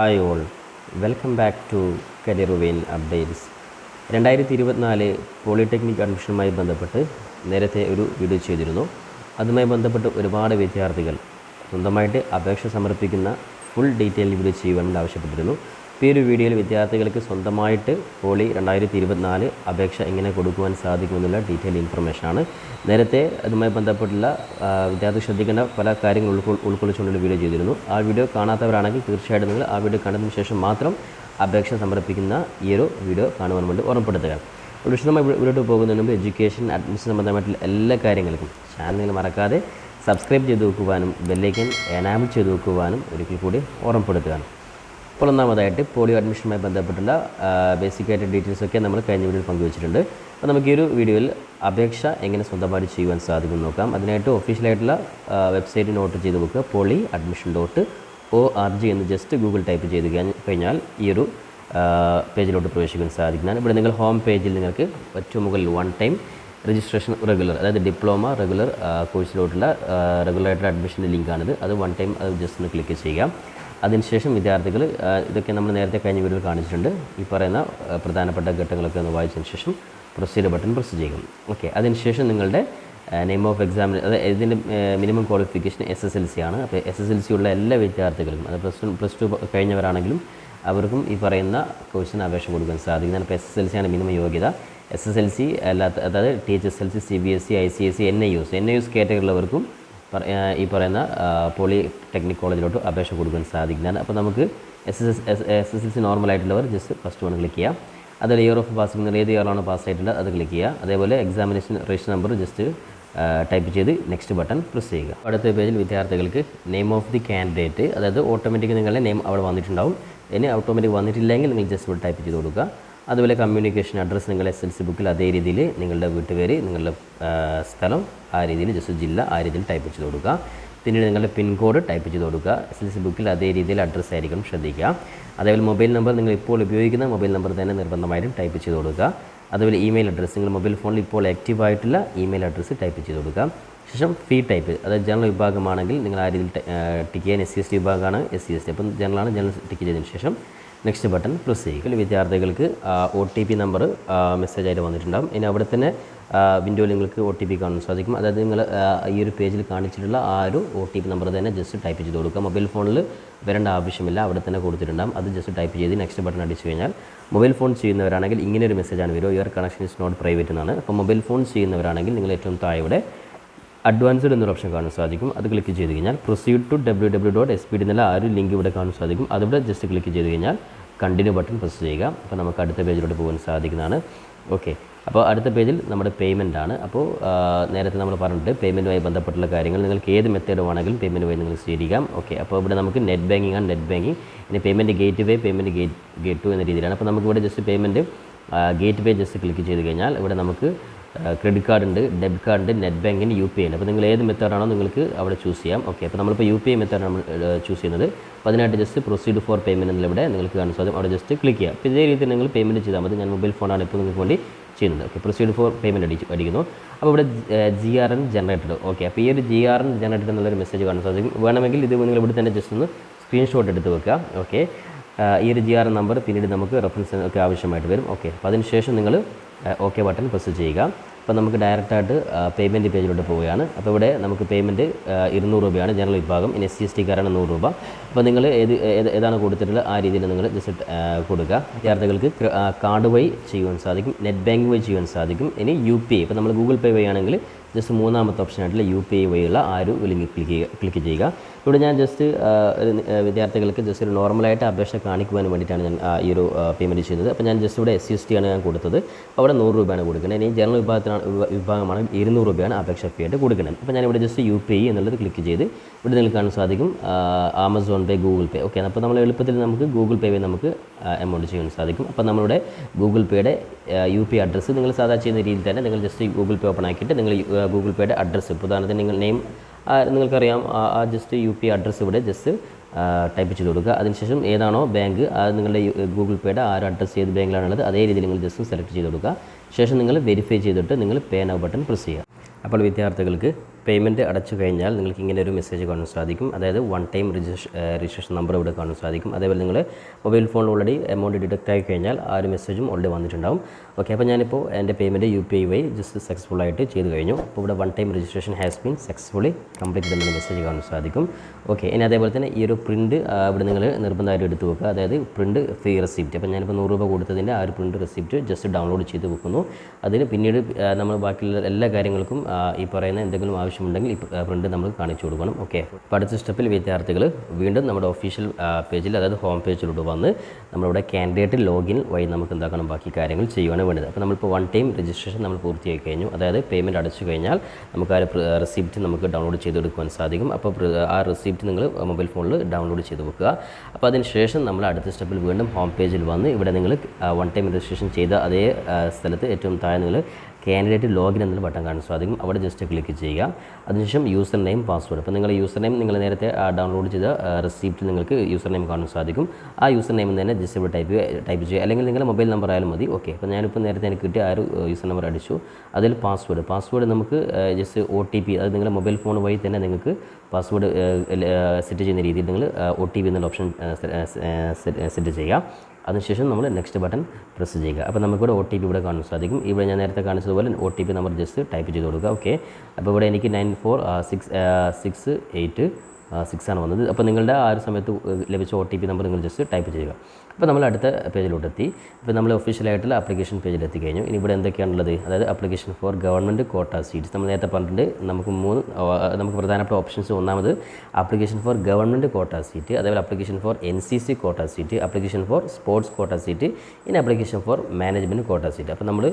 Hi all. Welcome back to career updates. രണ്ടായിരത്തി ഇരുപത്തിനാല് polytechnic അഡ്മിഷനുമായി ബന്ധപ്പെട്ട് നേരത്തെ ഒരു വീഡിയോ ചെയ്തിരുന്നു. അതുമായി ബന്ധപ്പെട്ട് ഒരുപാട് വിദ്യാർത്ഥികൾ സ്വന്തമായിട്ട് അപേക്ഷ സമർപ്പിക്കുന്ന ഫുൾ ഡീറ്റെയിൽ വീഡിയോ ചെയ്യുവാൻ വേണ്ടി ആവശ്യപ്പെട്ടിരുന്നു. ഈ ഒരു വീഡിയോയിൽ വിദ്യാർത്ഥികൾക്ക് സ്വന്തമായിട്ട് പോളി രണ്ടായിരത്തി ഇരുപത്തിനാല് അപേക്ഷ എങ്ങനെ കൊടുക്കുവാൻ സാധിക്കുമെന്നുള്ള ഡീറ്റെയിൽ ഇൻഫർമേഷനാണ് നേരത്തെ അതുമായി ബന്ധപ്പെട്ടുള്ള വിദ്യാർത്ഥി ശ്രദ്ധിക്കേണ്ട പല കാര്യങ്ങൾ ഉൾക്കൊ ഉൾക്കൊള്ളിച്ചുകൊണ്ടുള്ള വീഡിയോ ചെയ്തിരുന്നു. ആ വീഡിയോ കാണാത്തവരാണെങ്കിൽ തീർച്ചയായിട്ടും നിങ്ങൾ ആ വീഡിയോ കണ്ടതിന് ശേഷം മാത്രം അപേക്ഷ സമർപ്പിക്കുന്ന ഈ ഒരു വീഡിയോ കാണുവാൻ വേണ്ടി ഓർമ്മപ്പെടുത്തുക. വിശദമായി ഇവിടെ- ഇവിടോട്ട് പോകുന്നതിന് മുമ്പ് എഡ്യൂക്കേഷൻ അഡ്മിഷൻ സംബന്ധമായിട്ടുള്ള എല്ലാ കാര്യങ്ങൾക്കും ചാനൽ മറക്കാതെ സബ്സ്ക്രൈബ് ചെയ്ത് വെക്കുവാനും ബെല്ലൈക്കൻ എനാബിൾ ചെയ്ത് വെക്കുവാനും ഒരിക്കൽ കൂടി ഓർമ്മപ്പെടുത്തുകയാണ്. അപ്പോൾ ഒന്നാമതായിട്ട് പോളിയോ അഡ്മിഷനുമായി ബന്ധപ്പെട്ടുള്ള ബേസിക് ആയിട്ട് ഡീറ്റെയിൽസ് ഒക്കെ നമ്മൾ കഴിഞ്ഞ വീഡിയോയിൽ പങ്കുവച്ചിട്ടുണ്ട്. അപ്പോൾ നമുക്ക് ഈ ഒരു വീഡിയോയിൽ അപേക്ഷ എങ്ങനെ സ്വന്തമായിട്ട് ചെയ്യുവാൻ സാധിക്കും നോക്കാം. അതിനായിട്ട് ഒഫീഷ്യലായിട്ടുള്ള വെബ്സൈറ്റ് നോട്ട് ചെയ്ത് നോക്കുക poly admission dot O R G എന്ന് ജസ്റ്റ് ഗൂഗിൾ ടൈപ്പ് ചെയ്ത് കഴിഞ്ഞാൽ ഈ ഒരു പേജിലോട്ട് പ്രവേശിക്കാൻ സാധിക്കുന്നതാണ്. ഇവിടെ നിങ്ങൾ ഹോം പേജിൽ നിങ്ങൾക്ക് ഏറ്റവും മുകളിൽ വൺ ടൈം രജിസ്ട്രേഷൻ റെഗുലർ അതായത് ഡിപ്ലോമ റെഗുലർ കോഴ്സിലോട്ടുള്ള റെഗുലറായിട്ടുള്ള അഡ്മിഷന്റെ ലിങ്കാണിത്. അത് വൺ ടൈം അത് ജസ്റ്റ് ഒന്ന് ക്ലിക്ക് ചെയ്യുക അതിനുശേഷം വിദ്യാർത്ഥികൾ ഇതൊക്കെ നമ്മൾ നേരത്തെ കഴിഞ്ഞ വീഡിയോയിൽ കാണിച്ചിട്ടുണ്ട്. ഈ പറയുന്ന പ്രധാനപ്പെട്ട ഘട്ടങ്ങളൊക്കെ ഒന്ന് വായിച്ചതിന് ശേഷം പ്രൊസീഡ് ബട്ടൺ പ്രസ് ചെയ്യും ഓക്കെ അതിനുശേഷം നിങ്ങളുടെ നെയിം ഓഫ് എക്സാമിന് അതായത് ഇതിന്റെ minimum qualification S S L C ആണ്. അപ്പോൾ എസ് എസ് എൽ സി ഉള്ള എല്ലാ വിദ്യാർത്ഥികൾക്കും അത് പ്ലസ് വൺ പ്ലസ് ടു കഴിഞ്ഞവരാണെങ്കിലും അവർക്കും ഈ പറയുന്ന കോഴ്സിന് അപേക്ഷ കൊടുക്കാൻ സാധിക്കും. ഇപ്പോൾ എസ് എസ് എൽ സി ആണ് മിനിമം യോഗ്യത. എസ് എസ് എൽ സി അല്ലാത്ത അതായത് T H S L C C B S C I C S C N I U S N I U S ആ, ഈ പറയുന്ന പോളി ടെക്നിക് കോളേജിലോട്ട് അപേക്ഷ കൊടുക്കാൻ സാധിക്കുന്നതാണ്. അപ്പോൾ നമുക്ക് S S S S S L C നോർമലായിട്ടുള്ളവർ just first one click ചെയ്യാം. അതുപോലെ ഇയർ ഓഫ് പാസിംഗ് ഏത് ഇയറാണോ പാസ് ആയിട്ടുള്ളത് അത് ക്ലിക്ക് ചെയ്യുക. അതേപോലെ examination register number just type ചെയ്ത് നെക്സ്റ്റ് ബട്ടൺ പ്രസ് ചെയ്യുക. അടുത്ത പേജിൽ വിദ്യാർത്ഥികൾക്ക് നെയിം ഓഫ് ദി കാൻഡിഡേറ്റ് അതായത് ഓട്ടോമാറ്റിക് നിങ്ങളുടെ നെയിം അവിടെ വന്നിട്ടുണ്ടാവും. ഇനി ഓട്ടോമാറ്റിക് വന്നിട്ടില്ലെങ്കിൽ നിങ്ങൾ ജസ്റ്റ് ഇവിടെ ടൈപ്പ് ചെയ്ത് കൊടുക്കുക. അതുപോലെ കമ്മ്യൂണിക്കേഷൻ അഡ്രസ്സ് നിങ്ങൾ എസ് എൽ സി ബുക്കിൽ അതേ രീതിയിൽ നിങ്ങളുടെ വീട്ടുപേര് നിങ്ങളുടെ സ്ഥലം ആ രീതിയിൽ ജസ്റ്റ് ജില്ല ആ രീതിയിൽ ടൈപ്പ് ചെയ്ത് കൊടുക്കുക. പിന്നീട് നിങ്ങളുടെ പിൻകോഡ് ടൈപ്പ് ചെയ്ത് കൊടുക്കുക. എസ് എൽ സി ബുക്കിൽ അതേ രീതിയിൽ അഡ്രസ്സ് ആയിരിക്കണം ശ്രദ്ധിക്കുക. അതേപോലെ മൊബൈൽ നമ്പർ നിങ്ങൾ ഇപ്പോൾ ഉപയോഗിക്കുന്ന മൊബൈൽ നമ്പർ തന്നെ നിർബന്ധമായിട്ടും ടൈപ്പ് ചെയ്ത് കൊടുക്കുക. അതുപോലെ ഇമെയിൽ അഡ്രസ്സ് നിങ്ങൾ മൊബൈൽ ഫോണിൽ ഇപ്പോൾ ആക്റ്റീവ് ആയിട്ടുള്ള ഇമെയിൽ അഡ്രസ്സ് ടൈപ്പ് ചെയ്ത് കൊടുക്കുക. ശേഷം ഫീ ടൈപ്പ് അതായത് ജനറൽ വിഭാഗമാണെങ്കിൽ നിങ്ങൾ ആ രീതിയിൽ ടിക്ക് ചെയ്യാൻ എസ് സി എസ് ടി വിഭാഗമാണ്. എസ് സി എസ് ടി അപ്പം ജനറലാണ് ജനറൽ ടിക്ക് ചെയ്തതിന് ശേഷം നെക്സ്റ്റ് ബട്ടൺ പ്രസ് ചെയ്യുക വിദ്യാർത്ഥികൾക്ക് O T P number message ആയിട്ട് വന്നിട്ടുണ്ടാകും ഇനി അവിടെ തന്നെ വിൻഡോയിൽ നിങ്ങൾക്ക് ഒ ടി പി കാണാൻ സാധിക്കും. അതായത് നിങ്ങൾ ഈ ഒരു പേജിൽ കാണിച്ചിട്ടുള്ള ആ ഒരു ഒ ടി പി നമ്പർ തന്നെ ജസ്റ്റ് ടൈപ്പ് ചെയ്ത് കൊടുക്കുക. മൊബൈൽ ഫോണിൽ വരേണ്ട ആവശ്യമില്ല. അവിടെ തന്നെ കൊടുത്തിട്ടുണ്ടാകും അത് ജസ്റ്റ് ടൈപ്പ് ചെയ്ത് നെക്സ്റ്റ് ബട്ടൺ അടിച്ചു കഴിഞ്ഞാൽ മൊബൈൽ ഫോൺ ചെയ്യുന്നവരാണെങ്കിൽ ഇങ്ങനെ ഒരു മെസ്സേജാണ് വരുമോ your connection is not private എന്നാണ്. അപ്പോൾ മൊബൈൽ ഫോൺ ചെയ്യുന്നവരാണെങ്കിൽ നിങ്ങൾ ഏറ്റവും താഴെ ഇവിടെ അഡ്വാൻസ്ഡ് എന്നൊരു ഓപ്ഷൻ കാണാൻ സാധിക്കും. അത് ക്ലിക്ക് ചെയ്ത് കഴിഞ്ഞാൽ proceed to W W dot S P D എന്നുള്ള ആ ഒരു ലിങ്ക് ഇവിടെ കാണാൻ സാധിക്കും. അതിവിടെ ജസ്റ്റ് ക്ലിക്ക് ചെയ്ത് കഴിഞ്ഞാൽ കണ്ടിന്യൂ ബട്ടൺ പ്രസ് ചെയ്യുക. അപ്പോൾ നമുക്ക് അടുത്ത പേജിലോട്ട് പോകാൻ സാധിക്കുന്നതാണ്. ഓക്കെ അപ്പോൾ അടുത്ത പേജിൽ നമ്മുടെ പേയ്മെന്റ് ആണ്. അപ്പോൾ നേരത്തെ നമ്മൾ പറഞ്ഞിട്ട് പേയ്മെന്റുമായി ബന്ധപ്പെട്ടുള്ള കാര്യങ്ങൾ. നിങ്ങൾക്ക് ഏത് മെത്തേഡ് വേണമെങ്കിലും പേയ്മെന്റ് വഴി നിങ്ങൾ സ്വീകരിക്കാം. ഓക്കെ അപ്പോൾ ഇവിടെ നമുക്ക് നെറ്റ് ബാങ്കിങ് ആണ് നെറ്റ് ബാങ്കിങ് ഇനി payment gateway payment gate gate to എന്ന രീതിയിലാണ്. അപ്പോൾ നമുക്ക് ഇവിടെ just payment gateway just click ചെയ്ത് കഴിഞ്ഞാൽ ഇവിടെ നമുക്ക് ക്രെഡിറ്റ് കാർഡ് ഉണ്ട് ഡെബിറ്റ് കാർഡ് ഉണ്ട് നെറ്റ് ബാങ്കിന് യു പി ഐ ഉണ്ട് അപ്പോൾ നിങ്ങൾ ഏത് മെത്തേഡാണോ നിങ്ങൾക്ക് അവിടെ ചൂസ് ചെയ്യാം. ഓക്കെ അപ്പോൾ നമ്മളിപ്പോൾ യു പി ഐ മെത്തേഡാണ് നമ്മൾ ചൂസ് ചെയ്യുന്നത്. അപ്പോൾ അതിനായിട്ട് ജസ്റ്റ് പ്രൊസീഡ് ഫോർ പേയ്മെന്റ് എന്നുള്ള ഇവിടെ നിങ്ങൾക്ക് കാണാൻ സാധിക്കും. അവിടെ ജസ്റ്റ് ക്ലിക്ക് ചെയ്യാം അപ്പോൾ ഇതേ രീതിയിൽ നിങ്ങൾ പേയ്മെന്റ് ചെയ്താൽ മതി. ഞാൻ മൊബൈൽ ഫോണാണ് ഇപ്പോൾ നിങ്ങൾക്ക് വേണ്ടി ചെയ്യുന്നത്. ഓക്കെ പ്രൊസീഡ് ഫോർ പേയ്മെന്റ് അടിച്ച് അടിക്കുന്നു. അപ്പോൾ ഇവിടെ G R N generated okay അപ്പോൾ ഈ ഒരു ജി ആർ എൻ ജനറേറ്റഡ് എന്നുള്ളൊരു മെസ്സേജ് കാണാൻ സാധിക്കും. വേണമെങ്കിൽ ഇത് നിങ്ങൾ ഇവിടെ തന്നെ ജസ്റ്റ് ഒന്ന് സ്ക്രീൻഷോട്ട് എടുത്ത് വെക്കുക. ഓക്കെ ഈ ഒരു ജി ആർ എൻ നമ്പർ പിന്നീട് നമുക്ക് റെഫറൻസ് ഒക്കെ ആവശ്യമായിട്ട് വരും. ഓക്കെ അപ്പോൾ അതിനുശേഷം നിങ്ങൾ ഓക്കെ ബട്ടൺ പ്രസ് ചെയ്യുക. അപ്പോൾ നമുക്ക് ഡയറക്റ്റായിട്ട് പേയ്മെന്റ് പേജിലോട്ട് പോവുകയാണ്. അപ്പോൾ ഇവിടെ നമുക്ക് പേയ്മെന്റ് ഇരുന്നൂറ് രൂപയാണ് ജനറൽ വിഭാഗം. ഇനി എസ് സി എസ് ടിക്കാരാണ് നൂറ് രൂപ. അപ്പോൾ നിങ്ങൾ ഏത് ഏത് ഏതാണ് കൊടുത്തിട്ടുള്ളത് ആ രീതിയിൽ നിങ്ങൾ ജസ്റ്റ് കൊടുക്കുക. വിദ്യാർത്ഥികൾക്ക് കാർഡ് വഴി ചെയ്യുവാൻ സാധിക്കും. നെറ്റ് ബാങ്കിങ് വഴി ചെയ്യുവാൻ സാധിക്കും. ഇനി യു പി ഐ ഇപ്പോൾ നമ്മൾ ഗൂഗിൾ പേ വഴി ആണെങ്കിൽ ജസ്റ്റ് മൂന്നാമത്തെ ഓപ്ഷനായിട്ടുള്ള യു പി ഐ വഴിയുള്ള ആ ഒരു ലിങ്ക് ക്ലിക്ക് ചെയ്യുക ക്ലിക്ക് ചെയ്യുക. ഇവിടെ ഞാൻ ജസ്റ്റ് ഒരു വിദ്യാർത്ഥികൾക്ക് ജസ്റ്റ് ഒരു നോർമലായിട്ട് അപേക്ഷ കാണിക്കുവാൻ വേണ്ടിയിട്ടാണ് ഞാൻ ഈ ഒരു പേയ്മെന്റ് ചെയ്യുന്നത്. അപ്പോൾ ഞാൻ ജസ്റ്റ് ഇവിടെ എസ് സി എസ് ടി ആണ് ഞാൻ കൊടുത്തത്. അവിടെ നൂറ് രൂപയാണ് കൊടുക്കുന്നത്. ഇനി ജനറൽ വിഭാഗത്തിനാണ് വിഭാഗമാണ് ഇരുന്നൂറ് രൂപയാണ് അപേക്ഷ ഫീ ആയിട്ട് കൊടുക്കുന്നത്. അപ്പോൾ ഞാൻ ഇവിടെ ജസ്റ്റ് യു പി ഐ എന്നുള്ളത് ക്ലിക്ക് ചെയ്ത് ഇവിടെ നിങ്ങൾക്ക് കാണാൻ സാധിക്കും Amazon Pay Google Pay okay അപ്പോൾ നമ്മൾ എളുപ്പത്തിൽ നമുക്ക് ഗൂഗിൾ പേ വഴി നമുക്ക് എമൗണ്ട് ചെയ്യാൻ സാധിക്കും. അപ്പോൾ നമ്മളുടെ ഗൂഗിൾ പേയുടെ യു പി അഡ്രസ്സ് നിങ്ങൾ സാധാരണ ചെയ്യുന്ന രീതിയിൽ തന്നെ നിങ്ങൾ ജസ്റ്റ് ഗൂഗിൾ പേ ഓപ്പൺ ആക്കിയിട്ട് നിങ്ങൾ ഗൂഗിൾ പേയുടെ അഡ്രസ്സ് ഇപ്പോൾ ഉദാഹരണത്തിന് നിങ്ങൾ നെയിം നിങ്ങൾക്കറിയാം ആ ജസ്റ്റ് യു പി അഡ്രസ്സ് ഇവിടെ ജസ്റ്റ് ടൈപ്പ് ചെയ്ത് കൊടുക്കുക. അതിനുശേഷം ഏതാണോ ബാങ്ക് അത് നിങ്ങളുടെ ഗൂഗിൾ പേയുടെ ആ ഒരു അഡ്രസ്സ് ഏത് ബാങ്കിലാണുള്ളത് അതേ രീതിയിൽ നിങ്ങൾ ജസ്റ്റ് സെലക്ട് ചെയ്ത് കൊടുക്കുക. ശേഷം നിങ്ങൾ വെരിഫൈ ചെയ്തിട്ട് നിങ്ങൾ പേ നൗ ബട്ടൺ പ്രസ് ചെയ്യുക. അപ്പോൾ വിദ്യാർത്ഥികൾക്ക് പേയ്മെന്റ് അടച്ചു കഴിഞ്ഞാൽ നിങ്ങൾക്ക് ഇങ്ങനെ ഒരു മെസ്സേജ് കാണാൻ സാധിക്കും. അതായത് one time registration registration number ഇവിടെ കാണാൻ സാധിക്കും. അതേപോലെ നിങ്ങൾ മൊബൈൽ ഫോണിൽ ഓൾറെഡി എമൗണ്ട് ഡിഡക്റ്റ് ആയി കഴിഞ്ഞാൽ ആ ഒരു മെസ്സേജും ഓൾറെഡി വന്നിട്ടുണ്ടാവും. ഓക്കെ അപ്പോൾ ഞാനിപ്പോൾ എന്റെ പേയ്മെന്റ് യു പി ഐ വഴി ജസ്റ്റ് സക്സസ്ഫുൾ ആയിട്ട് ചെയ്ത് കഴിഞ്ഞു. അപ്പോൾ ഇവിടെ one time registration has been successfully complete ചെയ്തെന്ന് മെസ്സേജ് കാണാൻ സാധിക്കും. ഓക്കെ ഇനി അതേപോലെ തന്നെ ഈ ഒരു പ്രിന്റ് ഇവിടെ നിങ്ങൾ നിർബന്ധമായിട്ട് എടുത്ത് വെക്കുക. അതായത് പ്രിന്റ് ഫ്രീ റെസിപ്റ്റ് അപ്പോൾ ഞാനിപ്പോൾ നൂറ് രൂപ കൊടുത്തതിന്റെ ആ ഒരു പ്രിന്റ് റെസിപ്റ്റ് ജസ്റ്റ് ഡൗൺലോഡ് ചെയ്ത് വെക്കുന്നു. അതിന് പിന്നീട് നമ്മൾ ബാക്കിയുള്ള എല്ലാ കാര്യങ്ങൾക്കും ഈ പറയുന്ന എന്തെങ്കിലും ആവശ്യമുണ്ടെങ്കിൽ ഈ പ്രിന്റ് നമ്മൾ കാണിച്ചു കൊടുക്കണം. ഓക്കെ അപ്പോൾ അടുത്ത സ്റ്റെപ്പിൽ വിദ്യാർത്ഥികൾ വീണ്ടും നമ്മുടെ ഒഫീഷ്യൽ പേജിൽ അതായത് ഹോം പേജിലോട്ട് വന്ന് നമ്മളിവിടെ കാൻഡിഡേറ്റ് ലോഗിൻ വഴി നമുക്ക് എന്താക്കണം? ബാക്കി കാര്യങ്ങൾ ചെയ്യുവാണ് വേണ്ടത്. അപ്പോൾ നമ്മളിപ്പോൾ വൺ ടൈം രജിസ്ട്രേഷൻ നമ്മൾ പൂർത്തിയാക്കി കഴിഞ്ഞു. അതായത് പേയ്മെന്റ് അടച്ചു കഴിഞ്ഞാൽ നമുക്ക് ആ റെസിപ്റ്റ് നമുക്ക് ഡൗൺലോഡ് ചെയ്തെടുക്കുവാൻ സാധിക്കും. അപ്പോൾ ആ റെസിപ്റ്റ് നിങ്ങൾ മൊബൈൽ ഫോണിൽ ഡൗൺലോഡ് ചെയ്ത് വെക്കുക. അപ്പോൾ അതിന് ശേഷം നമ്മൾ അടുത്ത സ്റ്റെപ്പിൽ വീണ്ടും ഹോം പേജിൽ വന്ന് ഇവിടെ നിങ്ങൾ വൺ ടൈം രജിസ്ട്രേഷൻ ചെയ്ത അതേ സ്ഥലത്ത് ഏറ്റവും താഴെ നിങ്ങൾ കാൻഡിഡേറ്റ് ലോഗിൻ എന്നൊരു ബട്ടൺ കാണാൻ സാധിക്കും അവിടെ ജസ്റ്റ് ക്ലിക്ക് ചെയ്യുക. അതിനുശേഷം യൂസർ നെയിം പാസ്വേഡ് അപ്പോൾ നിങ്ങൾ യൂസർ നെയിം നിങ്ങൾ നേരത്തെ ഡൗൺലോഡ് ചെയ്ത റെസിപ്റ്റ് നിങ്ങൾക്ക് യൂസർ നെയിം കാണാൻ സാധിക്കും. ആ യൂസർ നെയിം തന്നെ ജസ്റ്റ് ഇവിടെ ടൈപ്പ് ടൈപ്പ് ചെയ്യുക. അല്ലെങ്കിൽ നിങ്ങളുടെ മൊബൈൽ നമ്പർ ആയാലും മതി. ഓക്കെ അപ്പോൾ ഞാനിപ്പോൾ നേരത്തെ എനിക്ക് കിട്ടിയ ആ ഒരു യൂസർ നമ്പർ അടിച്ചു. അതിൽ പാസ്വേഡ് പാസ്വേഡ് നമുക്ക് ജസ്റ്റ് ഒ ടി പി അത് നിങ്ങളുടെ മൊബൈൽ ഫോൺ വഴി തന്നെ നിങ്ങൾക്ക് പാസ്വേഡ് സെറ്റ് ചെയ്യുന്ന രീതിയിൽ നിങ്ങൾ ഒ ടി പി എന്നുള്ള ഓപ്ഷൻ സെറ്റ് ചെയ്യുക. അതിനുശേഷം നമ്മൾ നെക്സ്റ്റ് ബട്ടൺ പ്രസ് ചെയ്യുക. അപ്പോൾ നമുക്കിവിടെ ഒ ടി പി ഇവിടെ കാണാൻ സാധിക്കും. ഇവിടെ ഞാൻ നേരത്തെ കാണിച്ചതുപോലെ O T P number just type ചെയ്ത് കൊടുക്കുക. ഓക്കെ അപ്പോൾ ഇവിടെ എനിക്ക് nine four six six eight six ആണ് വന്നത്. അപ്പോൾ നിങ്ങളുടെ ആ ഒരു സമയത്ത് ലഭിച്ച ഒ ടി പി നമ്പർ നിങ്ങൾ ജസ്റ്റ് ടൈപ്പ് ചെയ്യുക. അപ്പോൾ നമ്മൾ അടുത്ത പേജിലോട്ട് എത്തി ഇപ്പോൾ നമ്മൾ ഒഫീഷ്യലായിട്ടുള്ള ആപ്ലിക്കേഷൻ പേജിൽ എത്തിക്കഴിഞ്ഞു ഇനി ഇവിടെ എന്തൊക്കെയാണുള്ളത്? അതായത് application for government quota seats നമ്മൾ നേരത്തെ പറഞ്ഞിട്ടുണ്ട് നമുക്ക് മൂന്ന് നമുക്ക് പ്രധാനപ്പെട്ട ഓപ്ഷൻസ് ഒന്നാമത് application for government quota seat അതേപോലെ application for N C C quota seat application for sports quota seat ഇനി application for management quota seat അപ്പോൾ നമ്മൾ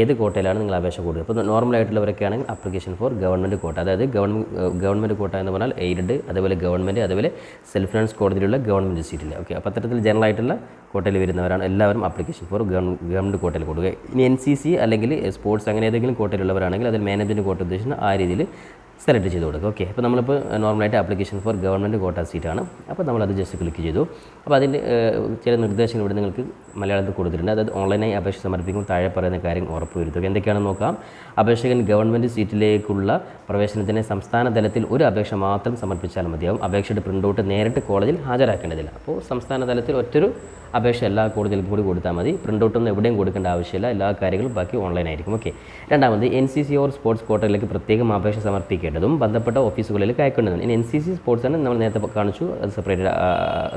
ഏത് കോട്ടയിലാണ് നിങ്ങൾ അപേക്ഷ കൊടുക്കുക? അപ്പോൾ നോർമലായിട്ടുള്ളവരൊക്കെ ആണെങ്കിൽ ആപ്ലിക്കേഷൻ ഫോർ ഗവൺമെന്റ് കോട്ട അതായത് ഗവൺമെന്റ് ഗവൺമെന്റ് കോട്ട എന്ന് പറഞ്ഞാൽ എയ്ഡഡ് അതേപോലെ ഗവൺമെന്റ് അതേപോലെ സെൽഫ് ഫിനാൻസ് കോടതിയിലുള്ള ഗവൺമെന്റ് സീറ്റില്ല ഓക്കെ അപ്പോൾ അത്തരത്തിൽ ജനറൽ ആയിട്ടുള്ള കോട്ടയിൽ വരുന്നവരാണ്. എല്ലാവരും ആപ്ലിക്കേഷൻ ഫോർ ഗവൺമെന്റ് കോട്ടയിൽ കൊടുക്കുക. ഇനി എൻ സി സി അല്ലെങ്കിൽ സ്പോർട്സ് അങ്ങനെ ഏതെങ്കിലും കോട്ടയിലുള്ളവരാണെങ്കിൽ അതിൽ മാനേജ്മെന്റ് കോട്ട ഉദ്ദേശിക്കുന്ന ആ രീതിയിൽ സെലക്ട് ചെയ്ത് കൊടുക്കുക. ഓക്കെ അപ്പോൾ നമ്മളിപ്പോൾ നോർമലായിട്ട് ആപ്ലിക്കേഷൻ ഫോർ ഗവൺമെന്റ് കോട്ട സീറ്റാണ് അപ്പോൾ നമ്മളത് ജസ്റ്റ് ക്ലിക്ക് ചെയ്തു. അപ്പോൾ അതിന്റെ ചില നിർദ്ദേശങ്ങൾ ഇവിടെ നിങ്ങൾക്ക് മലയാളത്തിൽ കൊടുത്തിട്ടുണ്ട്. അതായത് ഓൺലൈനായി അപേക്ഷ സമർപ്പിക്കുമ്പോൾ താഴെ പറയുന്ന കാര്യം ഉറപ്പുവരുത്തുക എന്തൊക്കെയാണെന്ന് നോക്കാം. അപേക്ഷകൻ ഗവൺമെന്റ് സീറ്റിലേക്കുള്ള പ്രവേശനത്തിന് സംസ്ഥാന തലത്തിൽ ഒരു അപേക്ഷ മാത്രം സമർപ്പിച്ചാൽ മതിയാവും. അപേക്ഷയുടെ പ്രിന്റ് നേരിട്ട് കോളേജിൽ ഹാജരാക്കേണ്ടതില്ല. അപ്പോൾ സംസ്ഥാന തലത്തിൽ ഒറ്റൊരു അപേക്ഷ എല്ലാ കോളേജിലും കൂടി കൊടുത്താൽ മതി. പ്രിന്റ് ഔട്ടൊന്നും എവിടെയും കൊടുക്കേണ്ട ആവശ്യമില്ല. എല്ലാ കാര്യങ്ങളും ബാക്കി ഓൺലൈൻ ആയിരിക്കും. ഓക്കെ രണ്ടാമത് N C C or sports കോട്ടയിലേക്ക് പ്രത്യേകം അപേക്ഷ സമർപ്പിക്കേണ്ടതും ബന്ധപ്പെട്ട ഓഫീസുകളിൽ അയക്കേണ്ടതും ഇനി എൻ സി സി സ്പോർട്സ് ആണ് നമ്മൾ നേരത്തെ കാണിച്ചു. അത് സെപ്പറേറ്റ്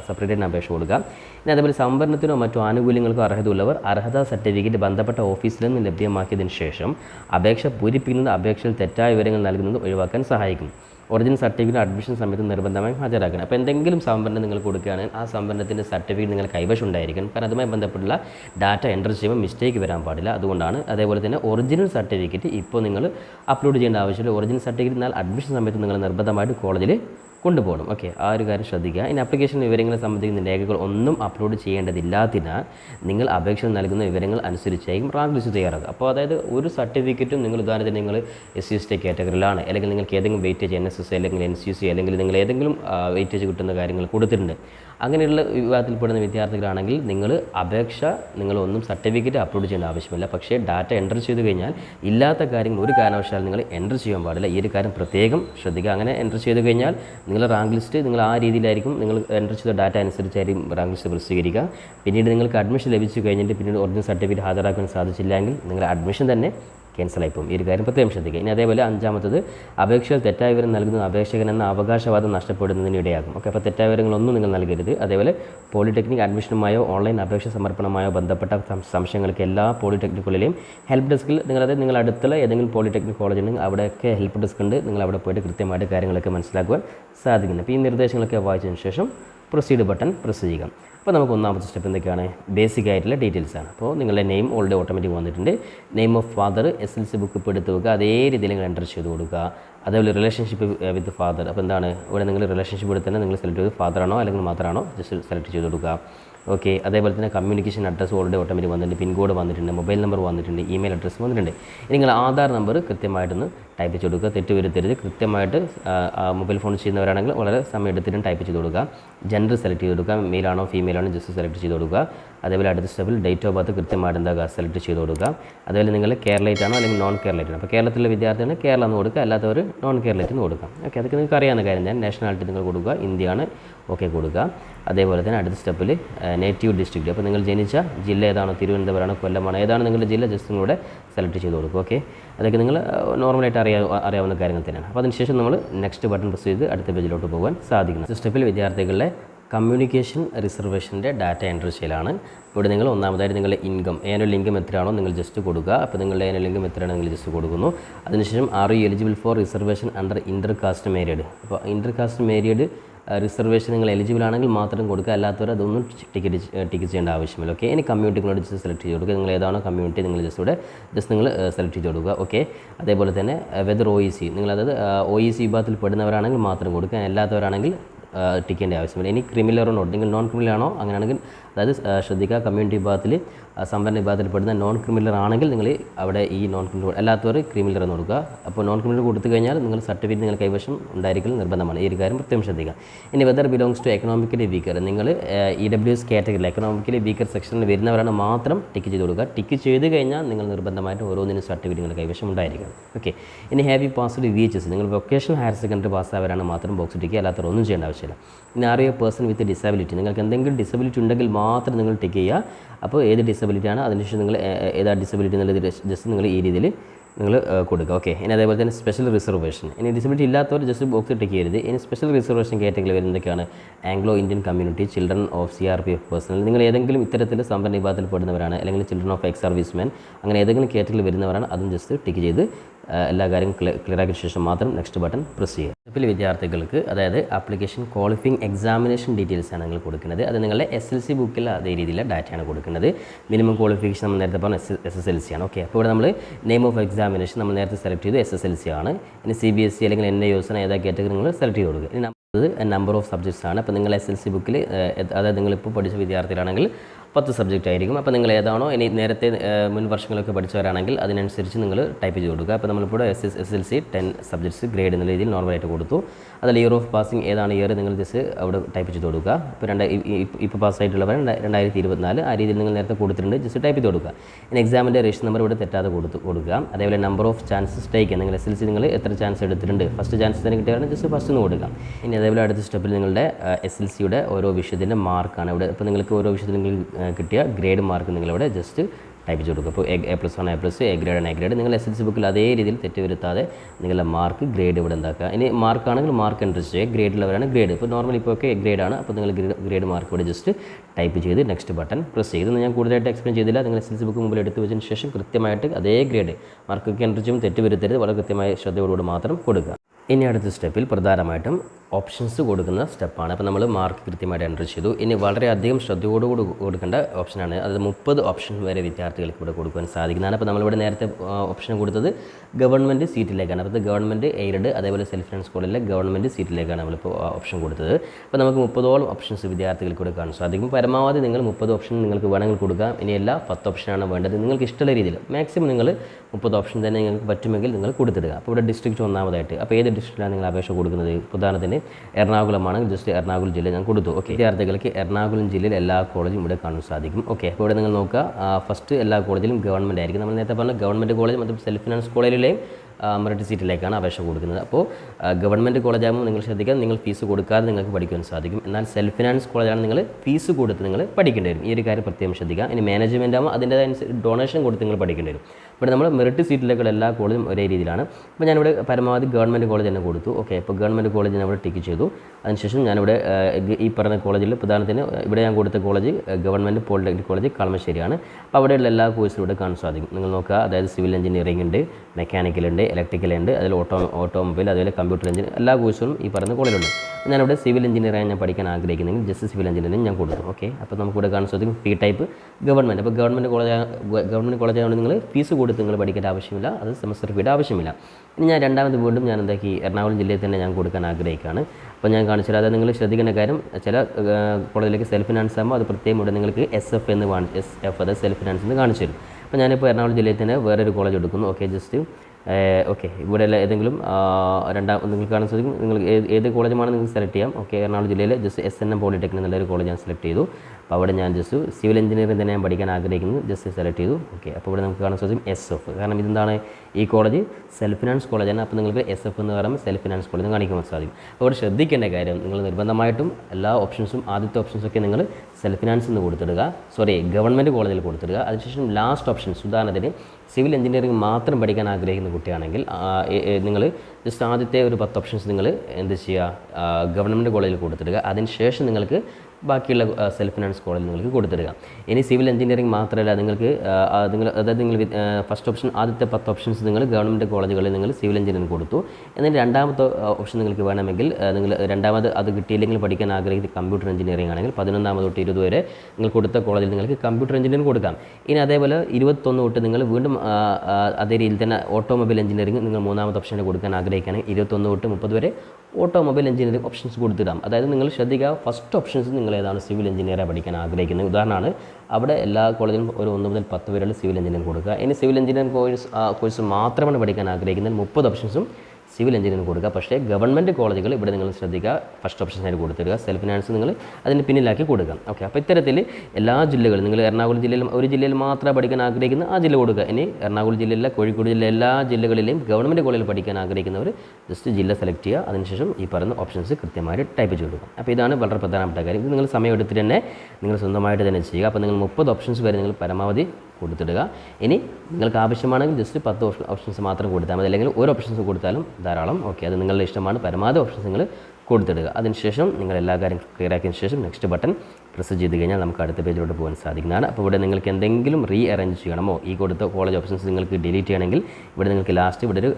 സെപ്പറേറ്റ് അപേക്ഷ കൊടുക്കുക. ഇനി അതേപോലെ സംവരണത്തിനോ മറ്റു ആനുകൂല്യങ്ങൾക്കോ അർഹതയുള്ളവർ അർഹതാ സർട്ടിഫിക്കറ്റ് ബന്ധപ്പെട്ട ഓഫീസിൽ നിന്ന് ലഭ്യമാക്കിയതിന് ശേഷം അപേക്ഷ പൂരിപ്പിക്കുന്നത് അപേക്ഷയിൽ തെറ്റായ വിവരങ്ങൾ നൽകുന്നത് ഒഴിവാക്കാൻ സഹായിക്കും. ഒറിജിനൽ സർട്ടിഫിക്കറ്റ് അഡ്മിഷൻ സമയത്ത് നിർബന്ധമായും ഹാജരാക്കണം. അപ്പോൾ എന്തെങ്കിലും സംവരണം നിങ്ങൾ കൊടുക്കുകയാണെങ്കിൽ ആ സംവരണത്തിന്റെ സർട്ടിഫിക്കറ്റ് നിങ്ങൾ കൈവശം ഉണ്ടായിരിക്കണം കാരണം അതുമായി ബന്ധപ്പെട്ടുള്ള ഡാറ്റ എന്റർ ചെയ്യുമ്പോൾ മിസ്റ്റേക്ക് വരാൻ പാടില്ല. അതുകൊണ്ടാണ് അതേപോലെ തന്നെ ഒറിജിനൽ സർട്ടിഫിക്കറ്റ് ഇപ്പോൾ നിങ്ങൾ അപ്ലോഡ് ചെയ്യേണ്ട ആവശ്യമില്ല. ഒറിജിനൽ സർട്ടിഫിക്കറ്റ് എന്നാൽ അഡ്മിഷൻ സമയത്ത് നിങ്ങൾ നിർബന്ധമായിട്ട് കോളേജിൽ കൊണ്ടുപോകണം. ഓക്കെ ആ ഒരു കാര്യം ശ്രദ്ധിക്കുക. ഇനി ആപ്ലിക്കേഷൻ വിവരങ്ങളെ സംബന്ധിക്കുന്ന രേഖകൾ ഒന്നും അപ്ലോഡ് ചെയ്യേണ്ടതില്ലാത്തതിനാൽ നിങ്ങൾ അപേക്ഷ നൽകുന്ന വിവരങ്ങൾ അനുസരിച്ചായിരിക്കും റാങ്ക് ലിസ്റ്റ് തയ്യാറാക്കുക. അപ്പോൾ അതായത് ഒരു സർട്ടിഫിക്കറ്റും നിങ്ങൾ ഉദാഹരണത്തിന് നിങ്ങൾ എസ് സി എസ് ടി കാറ്റഗറിയിലാണ് അല്ലെങ്കിൽ നിങ്ങൾക്ക് ഏതെങ്കിലും വെയിറ്റേജ് എൻ എസ് എസ് അല്ലെങ്കിൽ എൻ സി സി അല്ലെങ്കിൽ നിങ്ങൾ ഏതെങ്കിലും വെയിറ്റേജ് കിട്ടുന്ന കാര്യങ്ങൾ കൊടുത്തിട്ടുണ്ട്. അങ്ങനെയുള്ള വിഭാഗത്തിൽപ്പെടുന്ന വിദ്യാർത്ഥികളാണെങ്കിൽ നിങ്ങൾ അപേക്ഷ നിങ്ങളൊന്നും സർട്ടിഫിക്കറ്റ് അപ്ലോഡ് ചെയ്യേണ്ട ആവശ്യമില്ല. പക്ഷേ ഡാറ്റ എന്റർ ചെയ്ത് കഴിഞ്ഞാൽ ഇല്ലാത്ത കാര്യങ്ങൾ ഒരു കാരണവശാലും നിങ്ങൾ എന്റർ ചെയ്യാൻ പാടില്ല. ഈ ഒരു കാര്യം പ്രത്യേകം ശ്രദ്ധിക്കുക. അങ്ങനെ എന്റർ ചെയ്ത് കഴിഞ്ഞാൽ നിങ്ങളുടെ റാങ്ക് ലിസ്റ്റ് നിങ്ങൾ ആ രീതിയിലായിരിക്കും നിങ്ങൾ എന്റർ ചെയ്ത ഡാറ്റ അനുസരിച്ചായിരിക്കും റാങ്ക് ലിസ്റ്റ് പ്രസിദ്ധീകരിക്കുക. പിന്നീട് നിങ്ങൾക്ക് അഡ്മിഷൻ ലഭിച്ചു കഴിഞ്ഞിട്ട് പിന്നീട് ഒറിജിനൽ സർട്ടിഫിക്കറ്റ് ഹാജരാക്കാൻ സാധിച്ചില്ലെങ്കിൽ നിങ്ങളുടെ അഡ്മിഷൻ തന്നെ ക്യാൻസൽ ആയിപ്പോകും ഈ ഒരു കാര്യം പ്രത്യേകം ശ്രദ്ധിക്കുക. ഇനി അതേപോലെ അഞ്ചാമത്തത് അപേക്ഷകൾ തെറ്റായ വിവരം നൽകുന്ന അപേക്ഷകൻ എന്ന അവകാശവാദം നഷ്ടപ്പെടുന്നതിന് ഇടയാകും. ഓക്കെ അപ്പോൾ തെറ്റായ വിവരങ്ങളൊന്നും നിങ്ങൾ നൽകരുത്. അതേപോലെ പോളിടെക്നിക് അഡ്മിഷനുമായോ ഓൺലൈൻ അപേക്ഷ സമർപ്പണമായോ ബന്ധപ്പെട്ട സംശയങ്ങൾക്ക് എല്ലാ പോളിടെക്നിക്കുകളിലെയും ഹെൽപ്പ് ഡെസ്കിൽ നിങ്ങളത് നിങ്ങൾ അടുത്തുള്ള ഏതെങ്കിലും പോളിടെക്നിക് കോളേജ് ഉണ്ടെങ്കിൽ അവിടെയൊക്കെ ഹെൽപ്പ് ഡെസ്ക് ഉണ്ട്. നിങ്ങൾ അവിടെ പോയിട്ട് കൃത്യമായിട്ട് കാര്യങ്ങളൊക്കെ മനസ്സിലാക്കുവാൻ സാധിക്കുന്നു. അപ്പോൾ ഈ നിർദ്ദേശങ്ങളൊക്കെ വായിച്ചതിന് ശേഷം പ്രൊസീഡ് ബട്ടൺ പ്രസ് ചെയ്യുക. അപ്പോൾ നമുക്ക് ഒന്നാമത്തെ സ്റ്റെപ്പ് എന്തൊക്കെയാണ്? ബേസിക് ആയിട്ടുള്ള ഡീറ്റെയിൽസ് ആണ്. അപ്പോൾ നിങ്ങളുടെ നെയിം ഓൾറെഡി ഓട്ടോമാറ്റിക് വന്നിട്ടുണ്ട്. Name of father S L C book ഇപ്പോൾ എടുത്ത് വെക്കുക. അതേ രീതിയിൽ നിങ്ങൾ എന്റർ ചെയ്ത് കൊടുക്കുക. അതേപോലെ റിലേഷൻഷിപ്പ് വിത്ത് ഫാദർ അപ്പോൾ എന്താണ്? ഇവിടെ നിങ്ങൾ റിലേഷൻഷിപ്പ് എടുത്ത് തന്നെ നിങ്ങൾ സെലക്ട് ചെയ്ത് ഫാദറാണോ അല്ലെങ്കിൽ മാത്രമാണോ ജസ്റ്റ് സെലക്ട് ചെയ്ത് കൊടുക്കുക. ഓക്കെ അതേപോലെ തന്നെ കമ്മ്യൂണിക്കേഷൻ അഡ്രസ്സ് ഓൾറെഡി ഓട്ടോമാറ്റിക് വന്നിട്ടുണ്ട്. പിൻകോഡ് വന്നിട്ടുണ്ട്. മൊബൈൽ നമ്പർ വന്നിട്ടുണ്ട്. ഇമെയിൽ അഡ്രസ്സ് വന്നിട്ടുണ്ട്. നിങ്ങൾ ആധാർ നമ്പർ കൃത്യമായിട്ടൊന്ന് ടൈപ്പ് ചെയ്ത് കൊടുക്കുക. തെറ്റ് വരുത്തരുത്. കൃത്യമായിട്ട് മൊബൈൽ ഫോൺ ചെയ്യുന്നവരാണെങ്കിൽ വളരെ സമയം എടുത്തിട്ടും ടൈപ്പ് ചെയ്ത് കൊടുക്കുക. ജെൻഡർ സെലക്ട് ചെയ്ത് കൊടുക്കുക. മെയിലാണോ ഫീമെയിലാണോ ജസ്റ്റ് സെലക്ട് ചെയ്ത് കൊടുക്കുക. അതേപോലെ അടുത്ത സ്റ്റെപ്പിൽ ഡേറ്റ് ഓഫ് ബർത്ത് കൃത്യമായിട്ട് എന്താക്കുക സെലക്ട് ചെയ്ത് കൊടുക്കുക. അതേപോലെ നിങ്ങൾ കേരളൈറ്റ് ആണോ അല്ലെങ്കിൽ നോൺ കേരളൈറ്റ് ആണോ? അപ്പോൾ കേരളത്തിലെ വിദ്യാർത്ഥിയാണ് കേരളം എന്ന് കൊടുക്കുക. അല്ലാത്തവർ നോൺ കേരളൈറ്റ് എന്ന് കൊടുക്കുക. ഓക്കെ അതൊക്കെ നിങ്ങൾക്ക് അറിയാവുന്ന കാര്യം ഞാൻ നാഷണാലിറ്റി നിങ്ങൾ കൊടുക്കുക. ഇന്ത്യയാണ് ഓക്കെ കൊടുക്കുക. അതേപോലെ തന്നെ അടുത്ത സ്റ്റെപ്പിൽ നേറ്റീവ് ഡിസ്ട്രിക്റ്റ് അപ്പോൾ നിങ്ങൾ ജനിച്ച ജില്ല ഏതാണോ? തിരുവനന്തപുരമാണോ കൊല്ലമാണോ ഏതാണ് നിങ്ങളുടെ ജില്ല? ജസ്റ്റ് നിങ്ങളുടെ സെലക്ട് ചെയ്ത് കൊടുക്കും ഓക്കെ അതൊക്കെ നിങ്ങൾ നോർമലായിട്ട് അറിയാ അറിയാവുന്ന കാര്യങ്ങൾ തന്നെയാണ്. അപ്പോൾ അതിനുശേഷം നമ്മൾ നെക്സ്റ്റ് ബട്ടൺ പ്രസ് ചെയ്ത് അടുത്ത പേജിലോട്ട് പോകാൻ സാധിക്കുന്നു. സിസ്റ്റപ്പിൽ വിദ്യാർത്ഥികളുടെ കമ്മ്യൂണിക്കേഷൻ റിസർവേഷന്റെ ഡാറ്റ എൻട്രി ചെയ്യലാണ് ഇവിടെ നിങ്ങൾ ഒന്നാമതായിട്ട് നിങ്ങളുടെ ഇൻകം ഏനോ ഇൻകം എത്രയാണോ നിങ്ങൾ ജസ്റ്റ് കൊടുക്കുക. അപ്പോൾ നിങ്ങളുടെ ഏനോ ഇൻകം എത്രയാണോ നിങ്ങൾ ജസ്റ്റ് കൊടുക്കുന്നു. അതിനുശേഷം are you eligible for reservation under inter caste married അപ്പോൾ ഇന്റർ കാസ്റ്റ് മേരിയഡ് റിസർവേഷൻ നിങ്ങൾ എലിജിബിൾ ആണെങ്കിൽ മാത്രം കൊടുക്കുക. അല്ലാത്തവർ അതൊന്നും ടിക്കറ്റ് ടിക്കറ്റ് ചെയ്യേണ്ട ആവശ്യമില്ല. ഓക്കെ ഇനി കമ്മ്യൂണിറ്റി നിങ്ങൾ ജസ്റ്റ് സെലക്ട് ചെയ്ത് കൊടുക്കുക. നിങ്ങൾ ഏതാണോ കമ്മ്യൂണിറ്റി നിങ്ങൾ ജസ്റ്റ് ഇവിടെ ജസ്റ്റ് നിങ്ങൾ സെലക്ട് ചെയ്ത് കൊടുക്കുക. ഓക്കെ അതേപോലെ തന്നെ വെദർ ഒ ഇ സി നിങ്ങൾ അതായത് ഒ ഇ സി വിഭാഗത്തിൽ പെടുന്നവരാണെങ്കിൽ മാത്രം കൊടുക്കുക. അല്ലാത്തവരാണെങ്കിൽ ടിക്കേണ്ട ആവശ്യമില്ല. ഇനി ക്രിമിനൽ നോട്ട് നിങ്ങൾ നോൺ ക്രിമിനൽ ആണോ? അങ്ങനെയാണെങ്കിൽ അതായത് ശ്രദ്ധിക്കുക. കമ്മ്യൂണിറ്റി വിഭാഗത്തിൽ സംവരണ വിഭാഗത്തിൽ പെടുന്ന നോൺ ക്രിമിനൽ ആണെങ്കിൽ നിങ്ങൾ അവിടെ ഈ നോൺ ക്രിമിനൽ അല്ലാത്തവർ ക്രിമിനൽ എന്ന് കൊടുക്കുക അപ്പോൾ നോൺ ക്രിമിനൽ കൊടുത്തു കഴിഞ്ഞാൽ നിങ്ങൾ സർട്ടിഫിക്കറ്റ് നിങ്ങൾ കൈവശം ഉണ്ടായിരിക്കൽ നിർബന്ധമാണ്. ഈ ഒരു കാര്യം പ്രത്യേകം ശ്രദ്ധിക്കുക. ഇനി whether belongs to economically weaker നിങ്ങൾ ഇ ഡബ്ല്യു എസ് കാറ്റഗറിയിൽ എക്കണോമിക്കലി വീക്കർ സെക്ഷനിൽ വരുന്നവരാണ് മാത്രം ടിക്ക് ചെയ്ത് കൊടുക്കുക. ടിക്ക് ചെയ്ത് കഴിഞ്ഞാൽ നിങ്ങൾ നിർബന്ധമായിട്ട് ഓരോന്നിനും സർട്ടിഫിക്കറ്റ് നിങ്ങൾ കൈവശം ഉണ്ടായിരിക്കണം. ഓക്കെ ഇനി have you passed V H S നിങ്ങൾ വൊക്കേഷണൽ ഹയർ സെക്കൻഡറി പാസ്സായവരാണ് മാത്രം ബോക്സ് ടിക്ക് അല്ലാത്തവർ ഒന്നും ചെയ്യേണ്ട ആവശ്യമില്ല. ഇനി are you person with disability നിങ്ങൾക്ക് എന്തെങ്കിലും ഡിസബിലിറ്റി ഉണ്ടെങ്കിൽ മാത്രം നിങ്ങൾ ടിക്ക് ചെയ്യുക. അപ്പോൾ ഏത് ഡിസബിലിറ്റി ആണ് അതിനുശേഷം നിങ്ങൾ ഏതാ ഡിസബിലിറ്റി എന്നുള്ളത് ജസ്റ്റ് നിങ്ങൾ ഈ രീതിയിൽ നിങ്ങൾ കൊടുക്കുക. ഓക്കെ ഇനി അതേപോലെ തന്നെ സ്പെഷ്യൽ റിസർവേഷൻ ഇനി ഡിസബിലിറ്റി ഇല്ലാത്തവർ ജസ്റ്റ് ബോക്സ് ടിക്ക് ചെയ്യരുത്. ഇനി special reservation category വരുന്നതൊക്കെയാണ് Anglo Indian community children of C R P F personnel നിങ്ങൾ ഏതെങ്കിലും ഇത്തരത്തിൽ സംവരണ വിഭാഗത്തിൽ പെടുന്നവരാണ് അല്ലെങ്കിൽ ചിൽഡ്രൻ ഓഫ് എക്സ് സർവീസ്മെൻ അങ്ങനെ ഏതെങ്കിലും കാറ്റഗറിയിൽ വരുന്നവരാണ് അതും ജസ്റ്റ് ടിക്ക് ചെയ്ത് എല്ലാ കാര്യവും ക്ലിയർ ആക്കിയ ശേഷം മാത്രം നെക്സ്റ്റ് ബട്ടൺ പ്രസ് ചെയ്യുക. സ്റ്റെപ്പിൽ വിദ്യാർത്ഥികൾക്ക് അതായത് ആപ്ലിക്കേഷൻ ക്വാളിഫിംഗ് എക്സാമിനേഷൻ ഡീറ്റെയിൽസ് ആണ് നിങ്ങൾ കൊടുക്കുന്നത്. അത് നിങ്ങളുടെ എസ് എൽ സി ബുക്കിൽ അതേ രീതിയിലുള്ള ഡാറ്റയാണ് കൊടുക്കുന്നത്. മിനിമം ക്വാളിഫിക്കേഷൻ നമ്മൾ നേരത്തെ പറഞ്ഞ എസ് എസ് എൽ സി ആണ്. ഓക്കെ അപ്പോൾ ഇവിടെ നമ്മൾ നെയിം ഓഫ് എക്സാമിനേഷൻ നമ്മൾ നേരത്തെ സെലക്ട് ചെയ്തു എസ് എസ് എൽ സി ആണ്. ഇനി സി ബി എസ് സി അല്ലെങ്കിൽ എൻ ഐ ഒസിന് ഏതാ കാറ്റഗറി നിങ്ങൾ സെലക്ട് ചെയ്ത് കൊടുക്കുക. ഇനി അത് നമ്പർ ഓഫ് സബ്ജക്ട്സ് ആണ്. അപ്പോൾ നിങ്ങൾ എസ് എൽ സി ബുക്കിൽ അതായത് നിങ്ങളിപ്പോൾ പഠിച്ച വിദ്യാർത്ഥികളാണെങ്കിൽ പത്ത് സബ്ജക്റ്റ് ആയിരിക്കും. അപ്പോൾ നിങ്ങൾ ഏതാണോ ഇനി നേരത്തെ മുൻ വർഷങ്ങളൊക്കെ പഠിച്ചവരാണെങ്കിൽ അതിനനുസരിച്ച് നിങ്ങൾ ടൈപ്പ് ചെയ്ത് കൊടുക്കുക. അപ്പോൾ നമ്മളിപ്പോൾ S S S L C ten subjects grade എന്ന രീതിയിൽ നോർമലായിട്ട് കൊടുത്തു. അതിൽ ഇയർ ഓഫ് പാസിംഗ് ഏതാണ് ഇയർ നിങ്ങൾ ജസ്റ്റ് അവിടെ ടൈപ്പ് ചെയ്ത് കൊടുക്കുക. ഇപ്പോൾ രണ്ട് ഇപ്പോൾ പാസ്സായിട്ടുള്ളവർ രണ്ടായിരത്തി ഇരുപത്തിനാല് ആ രീതിയിൽ നിങ്ങൾ നേരത്തെ കൊടുത്തിട്ടുണ്ട്. ജസ്റ്റ് ടൈപ്പ് ചെയ്ത് കൊടുക്കുക. ഇനി എക്സാമിന്റെ രജിസ്റ്റർ നമ്പർ ഇവിടെ തെറ്റാതെ കൊടുത്ത് കൊടുക്കുക. അതേപോലെ നമ്പർ ഓഫ് ചാൻസസ് ടേക്ക് നിങ്ങൾ എസ് എൽ സി നിങ്ങൾ എത്ര ചാൻസ് എടുത്തിട്ടുണ്ട്? ഫസ്റ്റ് ചാൻസ് തന്നെ കിട്ടിയാണ് ജസ്റ്റ് ഫസ്റ്റ് ഒന്ന് കൊടുക്കുക. ഇനി അതേപോലെ അടുത്ത സ്റ്റെപ്പിൽ നിങ്ങളുടെ എസ് എൽ സിയുടെ ഓരോ വിഷയത്തിന്റെ മാർക്കാണ് ഇവിടെ ഇപ്പോൾ നിങ്ങൾക്ക് ഓരോ വിഷയത്തിൽ നിങ്ങൾക്ക് ഏഹ്, കിട്ടിയ ഗ്രേഡ് മാർക്ക് നിങ്ങളിവിടെ ജസ്റ്റ് ടൈപ്പ് ചെയ്ത് കൊടുക്കുക. അപ്പോൾ എ പ്ലസ് ആണ് എ പ്ലസ് എ ഗ്രേഡ് ആണ് എ ഗ്രേഡ് നിങ്ങൾ എസ് എൽ സി ബുക്കിൽ അതേ രീതിയിൽ തെറ്റ് വരുത്താതെ നിങ്ങളുടെ മാർക്ക് ഗ്രേഡ് ഇവിടെ എന്താക്കുക ഇനി മാർക്ക് ആണെങ്കിൽ മാർക്ക് എൻട്രി ചെയ്യുക. ഗ്രേഡിലുള്ളവരാണ് ഗ്രേഡ് ഇപ്പോൾ നോർമൽ ഇപ്പോൾ ഒക്കെ ഗ്രേഡ് ആണ്. അപ്പോൾ നിങ്ങൾ ഗ്രേഡ് മാർക്ക് ഇവിടെ ജസ്റ്റ് ടൈപ്പ് ചെയ്ത് നെക്സ്റ്റ് ബട്ടൺ പ്രസ് ചെയ്ത്. ഞാൻ കൂടുതലായിട്ട് എക്സ്പ്ലെയിൻ ചെയ്തില്ല. നിങ്ങൾ എസ് എൽ സി ബുക്ക് മുമ്പിൽ എടുത്ത് വെച്ചതിന് ശേഷം കൃത്യമായിട്ട് അതേ ഗ്രേഡ് മാർക്കൊക്കെ എൻട്രി ചെയ്യും തെറ്റ് വരുത്തരുത് വളരെ കൃത്യമായ ശ്രദ്ധയോടുകൂടി മാത്രം കൊടുക്കുക. ഇനി അടുത്ത സ്റ്റെപ്പിൽ പ്രധാനമായിട്ടും ഓപ്ഷൻസ് കൊടുക്കുന്ന സ്റ്റെപ്പാണ് അപ്പോൾ നമ്മൾ മാർക്ക് കൃത്യമായിട്ട് എന്റർ ചെയ്തു. ഇനി വളരെയധികം ശ്രദ്ധയോടുകൂടി കൊടുക്കേണ്ട ഓപ്ഷനാണ് അത് മുപ്പത് ഓപ്ഷൻ വരെ വിദ്യാർത്ഥികൾക്ക് ഇവിടെ കൊടുക്കുവാൻ സാധിക്കുന്നതാണ്. അപ്പോൾ നമ്മളിവിടെ നേരത്തെ ഓപ്ഷൻ കൊടുത്തത് ഗവൺമെന്റ് സീറ്റിലേക്കാണ് അപ്പോൾ ഗവൺമെന്റ് എയ്ഡഡ് അതേപോലെ സെൽഫ് ഫിനാൻസ് സ്കൂളിലെ ഗവൺമെന്റ് സീറ്റിലേക്കാണ് നമ്മളിപ്പോൾ ഓപ്ഷൻ കൊടുത്തത്. അപ്പോൾ നമുക്ക് മുപ്പതോളം ഓപ്ഷൻസ് വിദ്യാർത്ഥികൾക്ക് ഇവിടെ കാണാൻ സാധിക്കും പരമാവധി നിങ്ങൾ മുപ്പത് ഓപ്ഷൻ നിങ്ങൾക്ക് വേണമെങ്കിൽ കൊടുക്കാം. ഇനിയല്ല പത്ത് ഓപ്ഷനാണ് വേണ്ടത്. നിങ്ങൾക്ക് ഇഷ്ടമുള്ള രീതിയിൽ മാക്സിമം നിങ്ങൾ മുപ്പത് ഓപ്ഷൻ തന്നെ നിങ്ങൾക്ക് പറ്റുമെങ്കിൽ നിങ്ങൾ കൊടുത്തിടുക. അപ്പോൾ ഇവിടെ ഡിസ്ട്രിക്റ്റ് ഒന്നാമതായിട്ട്. അപ്പോൾ ഏത് ഡിസ്ട്രിക്റ്റിലാണ് നിങ്ങൾ അപേക്ഷ കൊടുക്കുന്നത്? ഉദാഹരണത്തിന് എറണാകുളമാണെങ്കിൽ ജസ്റ്റ് എറണാകുളം ജില്ല ഞാൻ കൊടുത്തു. ഓക്കെ വിദ്യാർത്ഥികൾക്ക് എറണാകുളം ജില്ലയിൽ എല്ലാ കോളേജും ഇവിടെ കാണാൻ സാധിക്കും. ഓക്കെ അപ്പോൾ ഇവിടെ നിങ്ങൾ നോക്കുക ഫസ്റ്റ് എല്ലാ കോളേജിലും ഗവൺമെന്റ് ആയിരിക്കും. നമ്മൾ നേരത്തെ പറഞ്ഞ ഗവൺമെന്റ് കോളേജ് മറ്റും സെൽഫ് ഫിനാൻസ് കോളേജിലെയും മെറിറ്റ് സീറ്റിലേക്കാണ് അപേക്ഷ കൊടുക്കുന്നത്. അപ്പോൾ ഗവൺമെന്റ് കോളേജാകുമ്പോൾ നിങ്ങൾ ശ്രദ്ധിക്കുക നിങ്ങൾ ഫീസ് കൊടുക്കാതെ നിങ്ങൾക്ക് പഠിക്കാൻ സാധിക്കും. എന്നാൽ സെൽഫ് ഫിനാൻസ് കോളേജാണ് നിങ്ങൾ ഫീസ് കൊടുത്ത് നിങ്ങൾ പഠിക്കേണ്ടി വരും. ഈ ഒരു കാര്യം പ്രത്യേകം ശ്രദ്ധിക്കുക. ഇനി മാനേജ്മെന്റ് ആകുമ്പോൾ അതിന്റെതായ ഡൊണേഷൻ കൊടുത്ത് നിങ്ങൾ പഠിക്കേണ്ടി വരും. ഇവിടെ നമ്മൾ മെറിറ്റ് സീറ്റിലേക്കുള്ള എല്ലാ കോളേജും ഒരേ രീതിയിലാണ്. അപ്പോൾ ഞാനിവിടെ പരമാവധി ഗവൺമെന്റ് കോളേജ് തന്നെ കൊടുത്തു. ഓക്കെ അപ്പോൾ ഗവൺമെന്റ് കോളേജ് ഞാൻ ഇവിടെ ടിക്ക് ചെയ്തു. അതിനുശേഷം ഞാനിവിടെ ഈ പറഞ്ഞ കോളേജിൽ പ്രധാനത്തിന് ഇവിടെ ഞാൻ കൊടുത്ത കോളേജ് ഗവൺമെന്റ് പോളിടെക്നിക് കോളേജ് കളമശ്ശേരിയാണ്. അപ്പോൾ അവിടെയുള്ള എല്ലാ കോഴ്സും ഇവിടെ കാണാൻ സാധിക്കും. നിങ്ങൾ നോക്കുക അതായത് സിവിൽ എഞ്ചിനീയറിംഗ് ഉണ്ട് മെക്കാനിക്കൽ ഉണ്ട് ഇലക്ട്രിക്കൽ ഉണ്ട് അതിൽ ഓട്ടോ ഓട്ടോമൊബൈൽ അതുപോലെ കമ്പ്യൂട്ടർ എഞ്ചിൻ എല്ലാ കോഴ്സുകളും ഈ പറഞ്ഞ കോളേജിലുണ്ട് ഞാനിവിടെ സിവിൽ എഞ്ചിനീയറായി ഞാൻ പഠിക്കാൻ ആഗ്രഹിക്കുന്നെങ്കിൽ ജസ്റ്റ് സിവിൽ എഞ്ചിനീയറിംഗ് ഞാൻ കൊടുത്തു. ഓക്കെ അപ്പോൾ നമുക്കിവിടെ കാണാൻ സാധിക്കും ഫീ ടൈപ്പ് ഗവൺമെന്റ് അപ്പോൾ ഗവൺമെന്റ് കോളേജ് ഗവൺമെന്റ് കോളേജ് നിങ്ങൾ ഫീസ് കൊടുത്ത് നിങ്ങൾ പഠിക്കേണ്ട ആവശ്യമില്ല അത് സെമസ്റ്റർ ഫീയുടെ ആവശ്യമില്ല. ഇനി ഞാൻ രണ്ടാമത് വീണ്ടും ഞാൻ എന്താക്കി എറണാകുളം ജില്ലയിൽ തന്നെ ഞാൻ കൊടുക്കാൻ ആഗ്രഹിക്കുകയാണ്. അപ്പോൾ ഞാൻ കാണിച്ചത് അതായത് നിങ്ങൾ ശ്രദ്ധിക്കേണ്ട കാര്യം ചില കോളേജിലേക്ക് സെൽഫ് ഫിനാൻസ് ആകുമ്പോൾ അത് പ്രത്യേകം ഇവിടെ നിങ്ങൾക്ക് എസ് എഫ് എന്ന് കാണിച്ച് എസ് എഫ് അതായത് സെൽഫ് ഫിനാൻസ് എന്ന് കാണിച്ചു തരും. അപ്പോൾ ഞാനിപ്പോൾ എറണാകുളം ജില്ലയിൽ തന്നെ വേറൊരു കോളേജ് എടുക്കുന്നു. Okay just okay. ഇവിടെ ഏതെങ്കിലും രണ്ടാം നിങ്ങൾക്ക് കാണാൻ സാധിക്കും. നിങ്ങൾ ഏത് കോളേജുമാണ് നിങ്ങൾക്ക് സെലക്ട് ചെയ്യാം. ഓക്കെ എറണാകുളം ജില്ലയിലെ just S N M polytechnic എന്നുള്ളൊരു കോളേജ് ഞാൻ സെലക്ട് ചെയ്തു. അപ്പോൾ അവിടെ ഞാൻ ജസ്റ്റ് സിവിൽ എഞ്ചിനീയറിംഗ് തന്നെ ഞാൻ പഠിക്കാൻ ആഗ്രഹിക്കുന്നത് ജസ്റ്റ് സെലക്ട് ചെയ്തു. ഓക്കെ അപ്പോൾ ഇവിടെ നമുക്ക് കാണാൻ സാധിക്കും എസ് എഫ് കാരണം ഇതെന്താണ്? ഈ കോളേജ് സെൽഫ് ഫിനാൻസ് കോളേജാണ് അപ്പോൾ നിങ്ങൾക്ക് എസ് എഫ് എന്ന് പറയുമ്പോൾ സെൽഫ് ഫിനാൻസ് കോളേജ് കാണിക്കാൻ സാധിക്കും. അപ്പോൾ ഇവിടെ ശ്രദ്ധിക്കേണ്ട കാര്യം നിങ്ങൾ നിർബന്ധമായിട്ടും എല്ലാ ഓപ്ഷൻസും ആദ്യത്തെ ഓപ്ഷൻസൊക്കെ നിങ്ങൾ സെൽഫ് ഫിനാൻസ് എന്ന് കൊടുത്തിടുക സോറി ഗവൺമെന്റ് കോളേജിൽ കൊടുത്തിടുക. അതിനുശേഷം ലാസ്റ്റ് ഓപ്ഷൻ ഉദാഹരണത്തിന് സിവിൽ എഞ്ചിനീയറിംഗ് മാത്രം പഠിക്കാൻ ആഗ്രഹിക്കുന്ന കുട്ടിയാണെങ്കിൽ നിങ്ങൾ ജസ്റ്റ് ആദ്യത്തെ ഒരു പത്ത് ഓപ്ഷൻസ് നിങ്ങൾ എന്ത് ചെയ്യുക? ഗവൺമെന്റ് കോളേജിൽ കൊടുത്തിടുക. അതിനുശേഷം നിങ്ങൾക്ക് ബാക്കിയുള്ള സെൽഫ് ഫിനാൻസ് കോളേജിൽ നിങ്ങൾക്ക് കൊടുത്തിടുക. ഇനി സിവിൽ എഞ്ചിനീയറിംഗ് മാത്രമല്ല നിങ്ങൾക്ക് നിങ്ങൾ അതായത് നിങ്ങൾ ഫസ്റ്റ് ഓപ്ഷൻ ആദ്യത്തെ പത്ത് ഓപ്ഷൻസ് നിങ്ങൾ ഗവൺമെന്റ് കോളേജുകളിൽ നിങ്ങൾ സിവിൽ എഞ്ചിനീയറിംഗ് കൊടുത്തു. എന്നിട്ട് രണ്ടാമത്തെ ഓപ്ഷൻ നിങ്ങൾക്ക് വേണമെങ്കിൽ നിങ്ങൾ രണ്ടാമത് അത് കിട്ടിയില്ലെങ്കിൽ പഠിക്കാൻ ആഗ്രഹിക്കുന്ന കമ്പ്യൂട്ടർ എഞ്ചിനീയറിംഗ് ആണെങ്കിൽ പതിനൊന്നാമത് തൊട്ട് ഇരുപത് വരെ നിങ്ങൾ കൊടുത്ത കോളേജിൽ നിങ്ങൾക്ക് കമ്പ്യൂട്ടർ എഞ്ചിനീയറിംഗ് കൊടുക്കാം. ഇനി അതേപോലെ ഇരുപത്തൊന്ന് തൊട്ട് നിങ്ങൾ വീണ്ടും അതേ രീതിയിൽ തന്നെ ഓട്ടോമൊബൈൽ എഞ്ചിനീയറിംഗ് നിങ്ങൾ മൂന്നാമത്തെ ഓപ്ഷന് കൊടുക്കാൻ ആഗ്രഹിക്കുകയാണെങ്കിൽ ഇരുപത്തൊന്ന് തൊട്ട് മുപ്പത് വരെ ഓട്ടോമൊബൈൽ എഞ്ചിനീയറിംഗ് ഓപ്ഷൻസ് കൊടുത്തിടാം. അതായത് നിങ്ങൾ ശ്രദ്ധിക്കുക ഫസ്റ്റ് ഓപ്ഷൻസ് നിങ്ങൾ ഏതാണ് സിവിൽ എഞ്ചിനീയറെ പഠിക്കാൻ ആഗ്രഹിക്കുന്നത്? ഉദാഹരണമാണ് അവിടെ എല്ലാ കോളേജിലും ഒരു ഒന്ന് മുതൽ പത്ത് വരെയുള്ള സിവിൽ എഞ്ചിനീയറിംഗ് കൊടുക്കുക. ഇനി സിവിൽ എഞ്ചിനീയറിംഗ് കോഴ്സ് കോഴ്സ് മാത്രമാണ് പഠിക്കാൻ ആഗ്രഹിക്കുന്നത്. മുപ്പത് ഓപ്ഷൻസും സിവിൽ എഞ്ചിനീയറിംഗ് കൊടുക്കുക. പക്ഷേ ഗവൺമെന്റ് കോളേജുകൾ ഇവിടെ നിങ്ങൾ ശ്രദ്ധിക്കുക. ഫസ്റ്റ് ഓപ്ഷൻ ആയിട്ട് കൊടുത്തിടുക. സെൽഫ് ഫിനാൻസ് നിങ്ങൾ അതിന് പിന്നിലാക്കി കൊടുക്കുക. ഓക്കെ അപ്പോൾ ഇത്തരത്തിൽ എല്ലാ ജില്ലകളും നിങ്ങൾ എറണാകുളം ജില്ലയിൽ ഒരു ജില്ലയിൽ മാത്രം പഠിക്കാൻ ആഗ്രഹിക്കുന്ന ആ ജില്ല കൊടുക്കുക. ഇനി എറണാകുളം ജില്ലയിലെ കോഴിക്കോട് ജില്ലയിലെ എല്ലാ ജില്ലകളിലെയും ഗവൺമെന്റ് കോളേജിൽ പഠിക്കാൻ ആഗ്രഹിക്കുന്നവർ ജസ്റ്റ് ജില്ല സെലക്ട് ചെയ്യുക. അതിനുശേഷം ഈ പറയുന്ന ഓപ്ഷൻസ് കൃത്യമായിട്ട് ടൈപ്പ് ചെയ്ത് കൊടുക്കുക. അപ്പോൾ ഇതാണ് വളരെ പ്രധാനപ്പെട്ട കാര്യം. ഇത് നിങ്ങൾ സമയം എടുത്തിട്ട് തന്നെ നിങ്ങൾ സ്വന്തമായിട്ട് തന്നെ ചെയ്യുക. അപ്പോൾ നിങ്ങൾ മുപ്പത് ഓപ്ഷൻസ് വരെ നിങ്ങൾ പരമാവധി കൊടുത്തിടുക. ഇനി നിങ്ങൾക്ക് ആവശ്യമാണെങ്കിൽ ജസ്റ്റ് പത്ത് ഓപ്ഷൻ ഓപ്ഷൻസ് മാത്രം കൊടുത്താൽ മതി. അല്ലെങ്കിൽ ഒരു ഓപ്ഷൻസ് കൊടുത്താലും ധാരാളം. ഓക്കെ അത് നിങ്ങളുടെ ഇഷ്ടമാണ്. പരമാവധി ഓപ്ഷൻസ് നിങ്ങൾ കൊടുത്തിടുക. അതിനുശേഷം നിങ്ങൾ എല്ലാ കാര്യം ക്ലിയർ ആക്കിയതിന് ശേഷം നെക്സ്റ്റ് ബട്ടൺ പ്രസ് ചെയ്ത് കഴിഞ്ഞാൽ നമുക്ക് അടുത്ത പേജിലോട്ട് പോകാൻ സാധിക്കുന്നതാണ്. അപ്പോൾ ഇവിടെ നിങ്ങൾക്ക് എന്തെങ്കിലും റീ അറേഞ്ച് ചെയ്യണമോ? ഈ കൊടുത്ത കോളേജ് ഓപ്ഷൻസ് നിങ്ങൾക്ക് ഡിലീറ്റ് ചെയ്യണമെങ്കിൽ ഇവിടെ നിങ്ങൾക്ക് ലാസ്റ്റ് ഇവിടെ ഒരു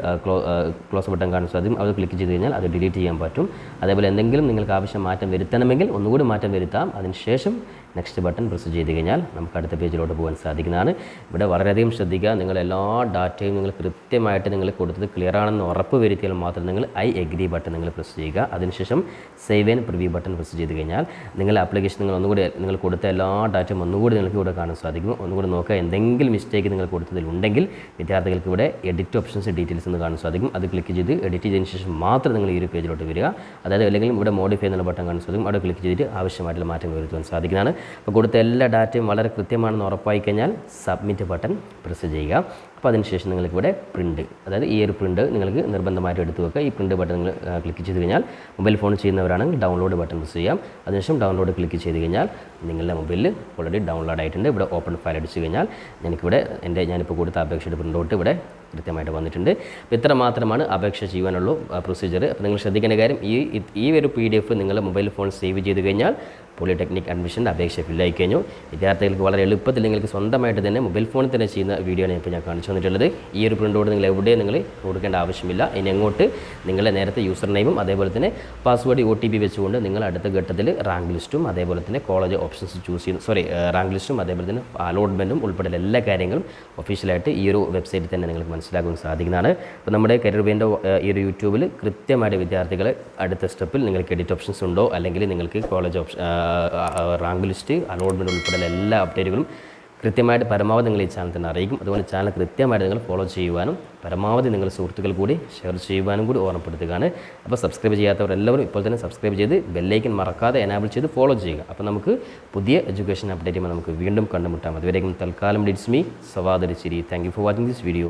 ക്ലോസ് ബട്ടൺ കാണാൻ സാധിക്കും. അത് ക്ലിക്ക് ചെയ്ത് കഴിഞ്ഞാൽ അത് ഡിലീറ്റ് ചെയ്യാൻ പറ്റും. അതേപോലെ എന്തെങ്കിലും നിങ്ങൾക്ക് ആവശ്യം മാറ്റം വരുത്തണമെങ്കിൽ ഒന്നുകൂടി മാറ്റം വരുത്താം. അതിനുശേഷം നെക്സ്റ്റ് ബട്ടൺ പ്രസ് ചെയ്ത് കഴിഞ്ഞാൽ നമുക്ക് അടുത്ത പേജിലോട്ട് പോകാൻ സാധിക്കുന്നതാണ്. ഇവിടെ വളരെയധികം ശ്രദ്ധിക്കുക നിങ്ങൾ എല്ലാ ഡാറ്റയും നിങ്ങൾ കൃത്യമായിട്ട് നിങ്ങൾ കൊടുത്തത് ക്ലിയർ ആണെന്ന് ഉറപ്പ് വരുത്തിയാൽ മാത്രം നിങ്ങൾ ഐ എഗ്രി ബട്ടൺ നിങ്ങൾ പ്രസ് ചെയ്യുക. അതിനുശേഷം save and preview button press ചെയ്ത് കഴിഞ്ഞാൽ നിങ്ങൾ ആപ്ലിക്കേഷൻ നിങ്ങൾ ഒന്നുകൂടി നിങ്ങൾ കൊടുത്ത എല്ലാ ഡാറ്റയും ഒന്നുകൂടി നിങ്ങൾക്ക് ഇവിടെ കാണാൻ സാധിക്കും. ഒന്നുകൂടി നോക്കുക എന്തെങ്കിലും മിസ്റ്റേക്ക് നിങ്ങൾ കൊടുത്തതിൽ ഉണ്ടെങ്കിൽ വിദ്യാർത്ഥികൾക്ക് ഇവിടെ എഡിറ്റ് ഓപ്ഷൻസ് ഡീറ്റെയിൽസ് എന്ന് കാണാൻ സാധിക്കും. അത് ക്ലിക്ക് ചെയ്ത് എഡിറ്റ് ചെയ്തതിന് ശേഷം മാത്രം നിങ്ങൾ ഈ ഒരു പേജിലോട്ട് വരിക. അതായത് അല്ലെങ്കിൽ ഇവിടെ മോഡിഫൈ എന്നുള്ള ബട്ടൺ കാണാൻ സാധിക്കും. അവിടെ ക്ലിക്ക് ചെയ്തിട്ട് ആവശ്യമായിട്ടുള്ള മാറ്റങ്ങൾ വരുത്തുവാൻ സാധിക്കുന്നതാണ്. അപ്പോൾ കൊടുത്ത എല്ലാ ഡാറ്റയും വളരെ കൃത്യമാണെന്ന് ഉറപ്പായി കഴിഞ്ഞാൽ സബ്മിറ്റ് ബട്ടൺ പ്രസ് ചെയ്യുക അപ്പോൾ അതിനുശേഷം നിങ്ങൾക്ക് ഇവിടെ പ്രിന്റ് അതായത് ഈ ഒരു പ്രിന്റ് നിങ്ങൾക്ക് നിർബന്ധമായിട്ട് എടുത്ത് വെക്കുക. ഈ പ്രിന്റ് ബട്ടൺ നിങ്ങൾ ക്ലിക്ക് ചെയ്ത് കഴിഞ്ഞാൽ മൊബൈൽ ഫോൺ ചെയ്യുന്നവരാണെങ്കിൽ ഡൗൺലോഡ് ബട്ടൺ പ്രസ് ചെയ്യാം അതിനുശേഷം ഡൗൺലോഡ് ക്ലിക്ക് ചെയ്ത് കഴിഞ്ഞാൽ നിങ്ങളുടെ മൊബൈലിൽ ഓൾറെഡി ഡൗൺലോഡ് ആയിട്ടുണ്ട്. ഇവിടെ ഓപ്പൺ ഫയൽ അടിച്ച് കഴിഞ്ഞാൽ എനിക്കിവിടെ എന്റെ ഞാനിപ്പോൾ കൊടുത്ത അപേക്ഷയുടെ പ്രിന്റ് ഔട്ട് ഇവിടെ കൃത്യമായിട്ട് വന്നിട്ടുണ്ട്. അപ്പോൾ ഇത്ര മാത്രമാണ് അപേക്ഷ ചെയ്യുവാനുള്ള പ്രൊസീജിയർ അപ്പോൾ നിങ്ങൾ ശ്രദ്ധിക്കേണ്ട കാര്യം ഈ ഈ ഒരു പി ഡി എഫ് നിങ്ങളുടെ മൊബൈൽ ഫോൺ സേവ് ചെയ്ത് കഴിഞ്ഞാൽ പോളിടെക്നിക് അഡ്മിഷന്റെ അപേക്ഷ ഫില്ലായി കഴിഞ്ഞു. വിദ്യാർത്ഥികൾക്ക് വളരെ എളുപ്പത്തിൽ നിങ്ങൾക്ക് സ്വന്തമായിട്ട് തന്നെ മൊബൈൽ ഫോണിൽ തന്നെ ചെയ്യുന്ന വീഡിയോ ആണ് ഇപ്പോൾ ഞാൻ കാണിച്ചു തന്നിട്ടുള്ളത്. ഈ ഒരു പ്രിന്റ് നിങ്ങൾ എവിടെയും നിങ്ങൾ കൊടുക്കേണ്ട ആവശ്യമില്ല. ഇനി അങ്ങോട്ട് നിങ്ങളെ നേരത്തെ യൂസർ നെയിമും അതേപോലെ തന്നെ പാസ്വേഡ് ഒ ടി പി വെച്ചുകൊണ്ട് നിങ്ങൾ അടുത്ത ഘട്ടത്തിൽ റാങ്ക് ലിസ്റ്റും അതേപോലെ തന്നെ കോളേജ് ഓപ്ഷൻസ് ചൂസ് ചെയ്യുന്നു സോറി റാങ്ക് ലിസ്റ്റും അതേപോലെ തന്നെ അലോട്ട്മെന്റും ഉൾപ്പെടെ എല്ലാ കാര്യങ്ങളും ഒഫീഷ്യലായിട്ട് ഈ ഒരു വെബ്സൈറ്റിൽ തന്നെ നിങ്ങൾക്ക് മനസ്സിലാക്കാൻ സാധിക്കുന്നതാണ്. അപ്പോൾ നമ്മുടെ കരിയർ വേന്റെ ഈ ഒരു യൂട്യൂബിൽ കൃത്യമായിട്ട് വിദ്യാർത്ഥികളെ അടുത്ത സ്റ്റെപ്പിൽ നിങ്ങൾക്ക് എഡിറ്റ് ഓപ്ഷൻസ് ഉണ്ടോ? അല്ലെങ്കിൽ നിങ്ങൾക്ക് college option rank list allotment ഉൾപ്പെടെയുള്ള എല്ലാ അപ്ഡേറ്റുകളും കൃത്യമായിട്ട് പരമാവധി നിങ്ങൾ ഈ ചാനൽ തന്നെ അറിയിക്കും. അതുപോലെ ചാനൽ കൃത്യമായിട്ട് നിങ്ങൾ ഫോളോ ചെയ്യുവാനും പരമാവധി നിങ്ങൾ സുഹൃത്തുക്കൾ കൂടി ഷെയർ ചെയ്യുവാനും കൂടി ഓർമ്മപ്പെടുത്തുകയാണ്. അപ്പോൾ സബ്സ്ക്രൈബ് ചെയ്യാത്തവരെല്ലാവരും ഇപ്പോൾ തന്നെ സബ്സ്ക്രൈബ് ചെയ്ത് ബെല്ലൈക്കൻ മറക്കാതെ എനാബിൾ ചെയ്ത് ഫോളോ ചെയ്യുക. അപ്പോൾ നമുക്ക് പുതിയ എഡ്യൂക്കേഷൻ അപ്ഡേറ്റുമായി നമുക്ക് വീണ്ടും കണ്ടുമുട്ടാം. അതുവരേക്കും തൽക്കാലം ഡിറ്റ്സ് മീ സവാദരി ചിരി thank for watching this video